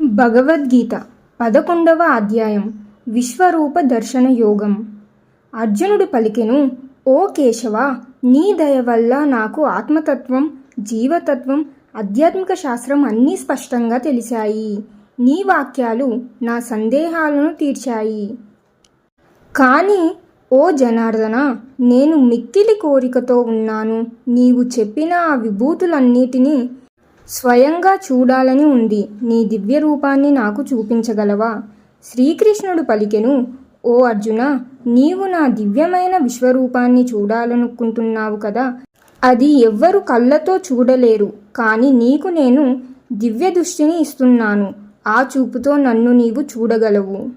భగవద్గీత పదకొండవ అధ్యాయం విశ్వరూప దర్శన యోగం. అర్జునుడు పలికెను ఓ కేశవ నీ దయ వల్ల నాకు ఆత్మతత్వం జీవతత్వం ఆధ్యాత్మిక శాస్త్రం అన్నీ స్పష్టంగా తెలిసాయి నీ వాక్యాలు నా సందేహాలను తీర్చాయి. కానీ ఓ జనార్దన నేను మిక్కిలి కోరికతో ఉన్నాను. నీవు చెప్పిన ఆ విభూతులన్నిటినీ స్వయంగా చూడాలని ఉంది. నీ దివ్య రూపాన్ని నాకు చూపించగలవా? శ్రీకృష్ణుడు పలికెను ఓ అర్జున నీవు నా దివ్యమైన విశ్వరూపాన్ని చూడాలనుకుంటున్నావు కదా? అది ఎవ్వరు కళ్ళతో చూడలేరు. కానీ నీకు నేను దివ్య దృష్టిని ఇస్తున్నాను. ఆ చూపుతో నన్ను నీవు చూడగలవు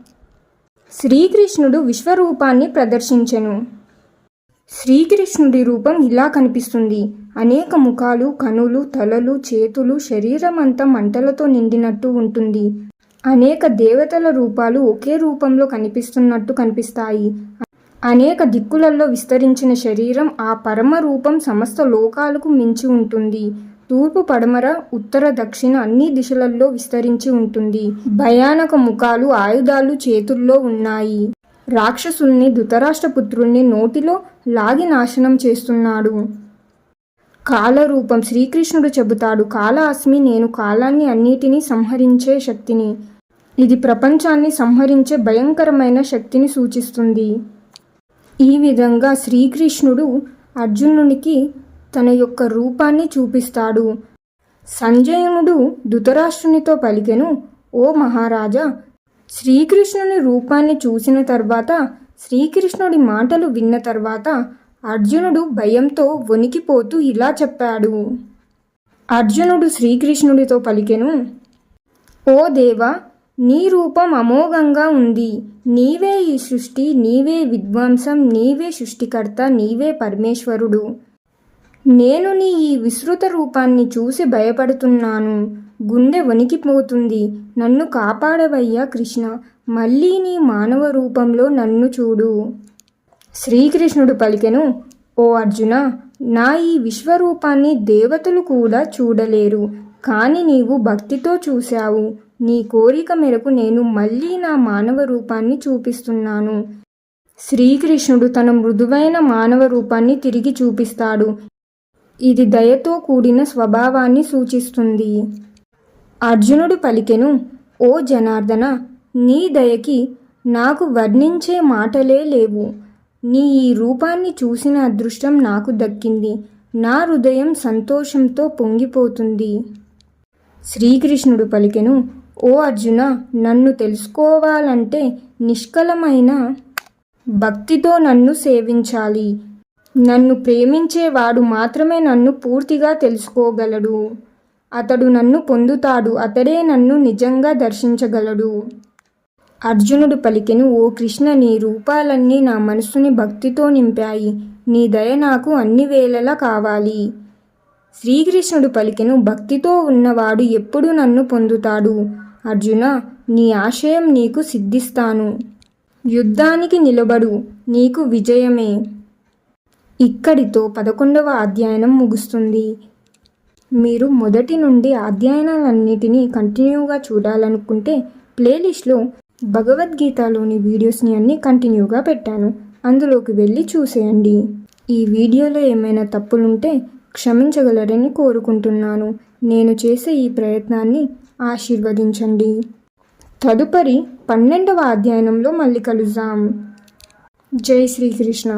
శ్రీకృష్ణుడు విశ్వరూపాన్ని ప్రదర్శించెను. శ్రీకృష్ణుడి రూపం ఇలా కనిపిస్తుంది. అనేక ముఖాలు కనులు తలలు చేతులు శరీరం అంతా మంటలతో నిండినట్టు ఉంటుంది. అనేక దేవతల రూపాలు ఒకే రూపంలో కనిపిస్తున్నట్టు కనిపిస్తాయి. అనేక దిక్కులలో విస్తరించిన శరీరం ఆ పరమ రూపం సమస్త లోకాలకు మించి ఉంటుంది. తూర్పు పడమర ఉత్తర దక్షిణ అన్ని దిశలలో విస్తరించి ఉంటుంది. భయానక ముఖాలు ఆయుధాలు చేతుల్లో ఉన్నాయి. రాక్షసుల్ని ధృతరాష్ట్రపుత్రుల్ని నోటిలో లాగి నాశనం చేస్తున్నాడు. కాలరూపం శ్రీకృష్ణుడు చెబుతాడు కాల అస్మి నేను కాలాన్ని అన్నిటినీ సంహరించే శక్తిని. ఇది ప్రపంచాన్ని సంహరించే భయంకరమైన శక్తిని సూచిస్తుంది. ఈ విధంగా శ్రీకృష్ణుడు అర్జునునికి తన యొక్క రూపాన్ని చూపిస్తాడు. సంజయునుడు ధృతరాష్ట్రునితో పలికెను ఓ మహారాజా శ్రీకృష్ణుని రూపాన్ని చూసిన తర్వాత శ్రీకృష్ణుడి మాటలు విన్న తర్వాత అర్జునుడు భయంతో వణికిపోతూ ఇలా చెప్పాడు. అర్జునుడు శ్రీకృష్ణుడితో పలికెను ఓ దేవా నీ రూపం అమోఘంగా ఉంది. నీవే ఈ సృష్టి నీవే విద్వాంసం నీవే సృష్టికర్త నీవే పరమేశ్వరుడు. నేను నీ ఈ విస్తృత రూపాన్ని చూసి భయపడుతున్నాను. గుండె వణికిపోతుంది. నన్ను కాపాడవయ్యా కృష్ణ. మళ్ళీ నీ మానవ రూపంలో నన్ను చూడు. శ్రీకృష్ణుడు పలికెను ఓ అర్జున నా ఈ విశ్వరూపాన్ని దేవతలు కూడా చూడలేరు కాని నీవు భక్తితో చూశావు. నీ కోరిక మేరకు నేను మళ్ళీ నా మానవ రూపాన్ని చూపిస్తున్నాను శ్రీకృష్ణుడు తన మృదువైన మానవ రూపాన్ని తిరిగి చూపిస్తాడు. ఇది దయతో కూడిన స్వభావాన్ని సూచిస్తుంది. అర్జునుడు పలికెను ఓ జనార్దన నీ దయకి నాకు వర్ణించే మాటలే లేవు. నీ ఈ రూపాన్ని చూసిన అదృష్టం నాకు దక్కింది. నా హృదయం సంతోషంతో పొంగిపోతుంది. శ్రీకృష్ణుడు పలికెను ఓ అర్జున నన్ను తెలుసుకోవాలంటే నిష్కలమైన భక్తితో నన్ను సేవించాలి. నన్ను ప్రేమించేవాడు మాత్రమే నన్ను పూర్తిగా తెలుసుకోగలడు. అతడు నన్ను పొందుతాడు. అతడే నన్ను నిజంగా దర్శించగలడు. అర్జునుడు పలికెను ఓ కృష్ణ నీ రూపాలన్నీ నా మనసుని భక్తితో నింపాయి. నీ దయ నాకు అన్ని వేళలా కావాలి శ్రీకృష్ణుడు పలికెను భక్తితో ఉన్నవాడు ఎప్పుడు నన్ను పొందుతాడు. అర్జున నీ ఆశయం నీకు సిద్ధిస్తాను. యుద్ధానికి నిలబడు నీకు విజయమే ఇక్కడితో పదకొండవ అధ్యయనం ముగుస్తుంది. మీరు మొదటి నుండి అధ్యయనాలన్నిటినీ కంటిన్యూగా చూడాలనుకుంటే ప్లేలిస్ట్లో భగవద్గీతలోని వీడియోస్ని అన్నీ కంటిన్యూగా పెట్టాను. అందులోకి వెళ్ళి చూసేయండి. ఈ వీడియోలో ఏమైనా తప్పులుంటే క్షమించగలరని కోరుకుంటున్నాను. నేను చేసే ఈ ప్రయత్నాన్ని ఆశీర్వదించండి. తదుపరి పన్నెండవ అధ్యయనంలో మళ్ళీ కలుద్దాం. జై శ్రీకృష్ణ.